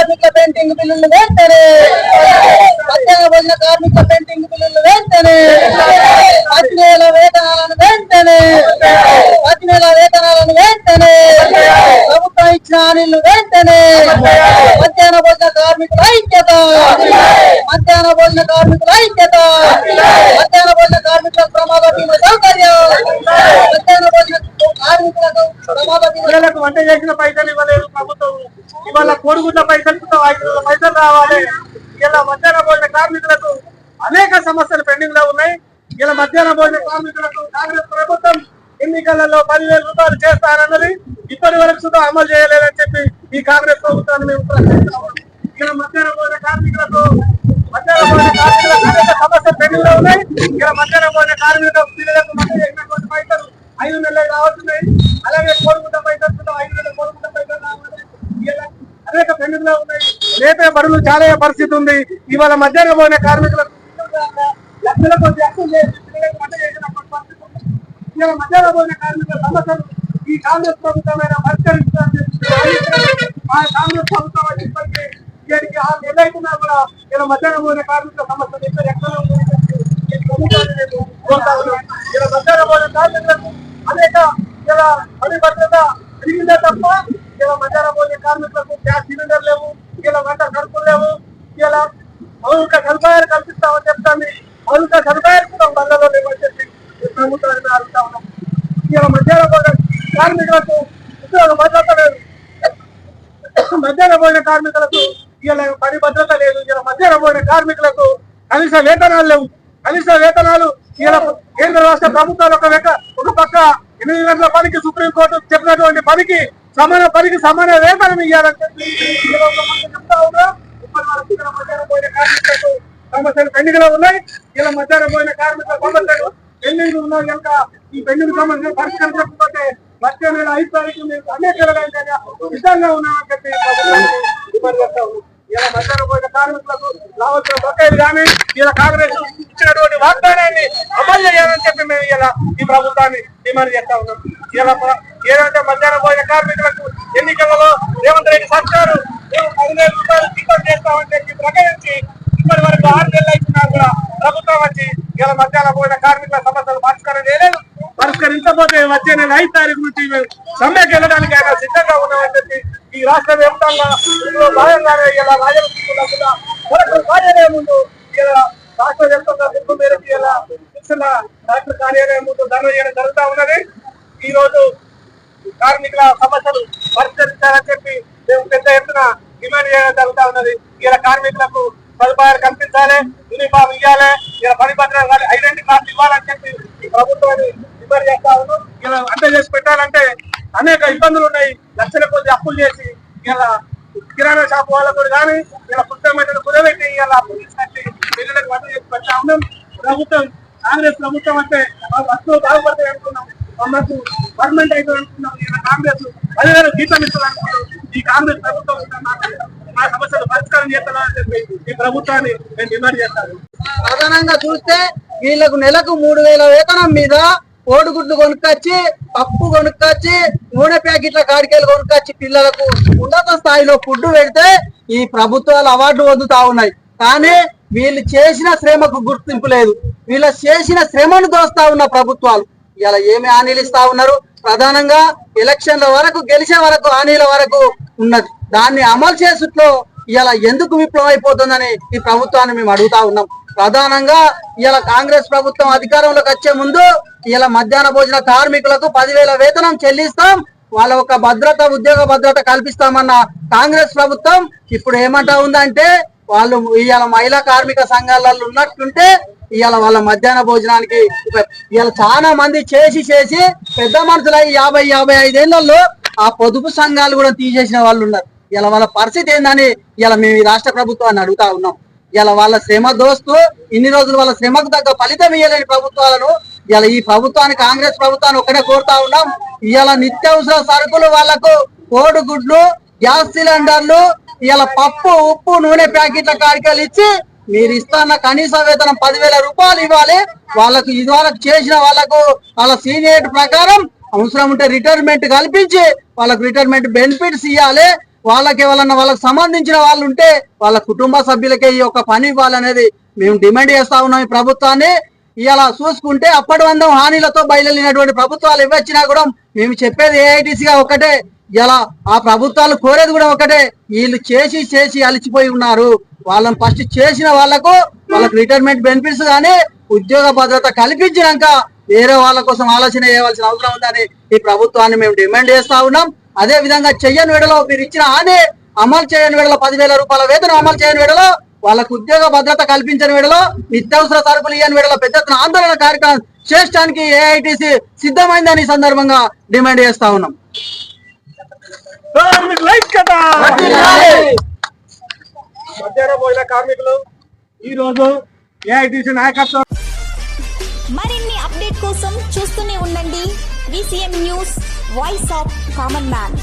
కార్మికుల పెయింటింగ్ బిల్లులు వెంటనే మధ్యాహ్న భోజన కార్మికుల పెయింటింగ్ బిల్లులు వెంటనే పది నెల వేతనాలను వెంటనే పది నెల వేతనాలను వెంటనే ప్రభుత్వం ఇచ్చిన హామీలు వెంటనే మధ్యాహ్న భోజన కార్మికుల ఐక్యత. మధ్యాహ్న భోజన కార్మికుల ఐక్యత. మధ్యాహ్న భోజన కార్మికుల ప్రమాద బీమా సౌకర్యం. మధ్యాహ్న పిల్లలకు వంట చేసిన పైసలు ఇవ్వలేదు ప్రభుత్వం. ఇవాళ కోడిగుడ్ల పైసలు ఐదు పైసలు రావాలి. ఇలా మధ్యాహ్న భోజన కార్మికులకు అనేక సమస్యలు పెండింగ్లో ఉన్నాయి. ఇలా మధ్యాహ్న భోజన కార్మికులకు కాంగ్రెస్ ప్రభుత్వం ఎన్నికలలో పదివేల రూపాయలు చేస్తారన్నది ఇప్పటి వరకు సుధా అమలు చేయలేదని చెప్పి ఈ కాంగ్రెస్ ప్రభుత్వాన్ని మేము ప్రశ్నిస్తున్నాము ఇలా మధ్యాహ్న భోజన కార్మికులకు మధ్యాహ్న భోజన కార్మికులకు అనేక సమస్యలు పెండింగ్లో ఉన్నాయి. ఇలా మధ్యాహ్న భోజన కార్మికులకు పిల్లలకు మధ్య చేసినటువంటి పైసలు ఐదు నెలలు రావచ్చు. అనేక ఉన్నాయి. లేపే బడులు చాలా పరిస్థితి ఉంది. ఇవాళ మధ్యాహ్నం పోయిన కార్మికులకు లక్షల కొద్ది పిల్లలకు ఇవాళ కార్మికుల సమస్యలు ఈ కాంగ్రెస్ ప్రభుత్వమైన పరిష్కరిస్తుందని మా కాంగ్రెస్ ప్రభుత్వం ఇప్పటికే దీనికి ఆ ఎల్లైతున్నా కూడా ఇలా మధ్యాహ్నం పోయిన కార్మికుల సమస్యలు ఇక్కడ ఎక్కడ ఉందని చెప్పి ఈ ఇలా కార్మికులకు అనేక ఇలా పని భద్రత తప్ప ఇలా మధ్యాహ్నం కార్మికులకు గ్యాస్ సిలిండర్ లేవు ఇలా వంట సరుకులు లేవు ఇలా మౌలిక సదుపాయాలు కల్పిస్తామని చెప్తాను మౌలిక సదుపాయాలు కూడా బంధంలో లేవని చెప్పి ఈ ప్రభుత్వాన్ని అడుగుతా ఉన్నాం. ఇలా మధ్యాహ్న భోజన కార్మికులకు ఉద్యోగ భద్రత లేదు. మధ్యాహ్న భోజన కార్మికులకు ఇలా పని భద్రత లేదు. ఇలా మధ్యాహ్న భోజన కార్మికులకు కనీస వేతనాలు లేవు. కనీస వేతనాలు ఇలా కేంద్ర రాష్ట్ర ప్రభుత్వాలు ఒక ఒక పక్క ఎనిమిది గంటల పనికి సుప్రీంకోర్టు చెప్పినటువంటి పనికి సమాన పనికి సమాన వేతనం ఇవ్వాలని చెప్పి చెప్తా ఉన్నా ఇప్పటి వరకు కార్మికులకు సమస్యలు పెండింగ్ ఉన్నాయి. ఇలా మధ్యాహ్నం పోయిన కార్మికుల సమస్యలు పెండింగ్ ఉన్నాయి కనుక ఈ పెండింగ్ సమస్యలు పరిష్కరించకపోతే వచ్చే నెల ఐదు తారీఖు మేము అనేక విధంగా ఉన్నామని చెప్పి ఇలా మధ్యాహ్నం పోయిన కార్మికులకు రావాల్సిన బకాయిలు కానీ ఇలా కాంగ్రెస్ ఇచ్చినటువంటి వాగ్దానాన్ని అమలు చేయాలని చెప్పి మేము ఇలా ఈ ప్రభుత్వాన్ని డిమాండ్ చేస్తా ఉన్నాం. ఇలా ప్ర- ఏదైతే మధ్యాహ్న భోజన కార్మికులకు ఎన్నికలలో రేవంత్ రెడ్డి సర్కారు పదివేల రూపాయలు డిమాండ్ చేస్తామని చెప్పి ప్రకటించి ఇప్పటి వరకు ఆరు నెలలు అయినా కూడా ప్రభుత్వం వచ్చి ఇలా మధ్యాహ్నం పోయిన కార్మికుల సమస్యలు పరిష్కారం చేయలేదు. పరిష్కరించకపోతే వచ్చే నెల ఐదు తారీఖు నుంచి మేము సమ్మెకి వెళ్ళడానికి ఆయన సిద్ధంగా ఉన్నామని చెప్పి ఈ రాష్ట్ర వ్యాప్తంగా ఇందులో భాగంగానే ఇలా రాజకీయ కార్యాలయం ముందు ఇలా రాష్ట్ర వ్యాప్తంగా ముందు మేరకు ఇలా శిక్షణ డాక్టర్ కార్యాలయం ముందు చేయడం జరుగుతా ఉన్నది. ఈ రోజు కార్మికుల సమస్యలు పరిష్కరించాలని చెప్పి మేము పెద్ద ఎత్తున డిమాండ్ చేయడం జరుగుతా ఉన్నది. ఇలా కార్మికులకు సదుపాయాలు కల్పించాలి యూనిఫామ్ ఇవ్వాలి ఇలా పని పత్రాలు కానీ ఐడెంటిటీ కార్డు ఇవ్వాలని చెప్పి ప్రభుత్వాన్ని డిమాండ్ చేస్తా ఉన్నాం ఇలా అంత చేసి పెట్టాలంటే అనేక ఇబ్బందులు ఉన్నాయి. లక్షల కొద్ది అప్పులు చేసి ఇలా కిరాణా షాప్ వాళ్ళకు కానీ ఇలా పుస్తకమైన కుదబెట్టి ఇలా అప్పులు తీసుకొచ్చి పిల్లలకు వంట చేసి పెడతా ఉన్నాం. ప్రభుత్వం కాంగ్రెస్ ప్రభుత్వం అంటే వస్తువులు బాగుపడతాయి అనుకున్నాం. మాకు పర్మనెంట్ అయితే అనుకున్నాం. కాంగ్రెస్ పదివేల జీతం ఇస్తుంది ఈ కాంగ్రెస్ ప్రభుత్వం మా సమస్యలు పరిష్కారం చేస్తానని చెప్పి ఈ ప్రభుత్వాన్ని నేను డిమాండ్ చేస్తాను ప్రధానంగా చూస్తే వీళ్ళకు నెలకు మూడు వేల వేతనం మీద కోడిగుడ్లు కొనుక్కొచ్చి పప్పు కొనుక్కొచ్చి నూనె ప్యాకెట్ల కాడికేలు కొనుక్కొచ్చి పిల్లలకు ఉన్నత స్థాయిలో ఫుడ్ పెడితే ఈ ప్రభుత్వాలు అవార్డు పొందుతా ఉన్నాయి. కానీ వీళ్ళు చేసిన శ్రమకు గుర్తింపు లేదు. వీళ్ళ చేసిన శ్రమను దోస్తా ఉన్న ప్రభుత్వాలు. ఇలా ఏమి హామీలు ఇస్తా ఉన్నారు? ప్రధానంగా ఎలక్షన్ల వరకు గెలిచే వరకు హామీల వరకు ఉన్నది. దాన్ని అమలు చేసుట్లో ఇలా ఎందుకు విప్లవం అయిపోతుందని ఈ ప్రభుత్వాన్ని మేము అడుగుతా ఉన్నాం. ప్రధానంగా ఇలా కాంగ్రెస్ ప్రభుత్వం అధికారంలోకి వచ్చే ముందు ఇలా మధ్యాహ్న భోజన కార్మికులకు పదివేల వేతనం చెల్లిస్తాం. వాళ్ళ ఒక భద్రత ఉద్యోగ భద్రత కల్పిస్తామన్న కాంగ్రెస్ ప్రభుత్వం ఇప్పుడు ఏమంటా ఉందంటే వాళ్ళు ఇవాళ మహిళా కార్మిక సంఘాలలో ఉన్నట్టుంటే ఇవాళ వాళ్ళ మధ్యాహ్న భోజనానికి ఇవాళ చాలా మంది చేసి చేసి పెద్ద మనుషులై యాభై యాభై ఐదేళ్ళలో ఆ పొదుపు సంఘాలు కూడా తీసేసిన వాళ్ళు ఉన్నారు. ఇలా వాళ్ళ పరిస్థితి ఏందని ఇలా మేము ఈ రాష్ట్ర ప్రభుత్వాన్ని అడుగుతా ఉన్నాం. ఇలా వాళ్ళ శ్రమ దోస్తు ఇన్ని రోజులు వాళ్ళ శ్రమకు తగ్గ ఫలితం ఇవ్వలేని ప్రభుత్వాలను ఇలా ఈ ప్రభుత్వాన్ని కాంగ్రెస్ ప్రభుత్వాన్ని ఒకటే కోరుతా ఉన్నాం. ఇవాళ నిత్యావసర సరుకులు వాళ్ళకు కోడిగుడ్లు గ్యాస్ సిలిండర్లు ఇలా పప్పు ఉప్పు నూనె ప్యాకెట్ల కాడికలు ఇచ్చి మీరు ఇస్తాన్న కనీస వేతనం పదివేల రూపాయలు ఇవ్వాలి. వాళ్ళకు ఇది వాళ్ళకు చేసిన వాళ్ళకు వాళ్ళ సీనియర్ ప్రకారం అవసరం ఉంటే రిటైర్మెంట్ కల్పించి వాళ్ళకు రిటైర్మెంట్ బెనిఫిట్స్ ఇవ్వాలి వాళ్ళకి ఎవరన్నా వాళ్ళకి సంబంధించిన వాళ్ళు ఉంటే వాళ్ళ కుటుంబ సభ్యులకే ఈ యొక్క పని ఇవ్వాలనేది మేము డిమాండ్ చేస్తా ఉన్నాం ఈ ప్రభుత్వాన్ని. ఇలా చూసుకుంటే అప్పటి వందం హానిలతో బయలుదేరినటువంటి ప్రభుత్వాలు ఇవ్వచ్చినా కూడా మేము చెప్పేది ఏఐటీసీగా ఒకటే. ఇలా ఆ ప్రభుత్వాలు కోరేది కూడా ఒకటే. వీళ్ళు చేసి చేసి అలిచిపోయి ఉన్నారు. వాళ్ళని ఫస్ట్ చేసిన వాళ్ళకు వాళ్ళకి రిటైర్మెంట్ బెనిఫిట్స్ కానీ ఉద్యోగ భద్రత కల్పించినాక వేరే వాళ్ళ కోసం ఆలోచన చేయవలసిన అవసరం ఉందని ఈ ప్రభుత్వాన్ని మేము డిమాండ్ చేస్తా ఉన్నాం. అదే విధంగా చెయ్యని వేడలో మీరు ఇచ్చిన హామీ అమలు చేయని వేడలో పదివేల రూపాయల వేతనం అమలు చేయని వేడలో వాళ్ళకు ఉద్యోగ భద్రత కల్పించని వేడలో నిత్యావసర సరుకులు ఇవ్వని వేడలో పెద్ద ఆందోళన కార్యక్రమం చేయడానికి ఏఐటిసి సిద్ధమైందని సందర్భంగా డిమాండ్ చేస్తా ఉన్నాం. కార్మికుల ఐక్యత మధ్యాహ్న కార్మికులు ఈ రోజు ఏఐటీసీ నాయకత్వం. మరిన్ని అప్డేట్ కోసం చూస్తూనే ఉండండి. VCM news voice of common man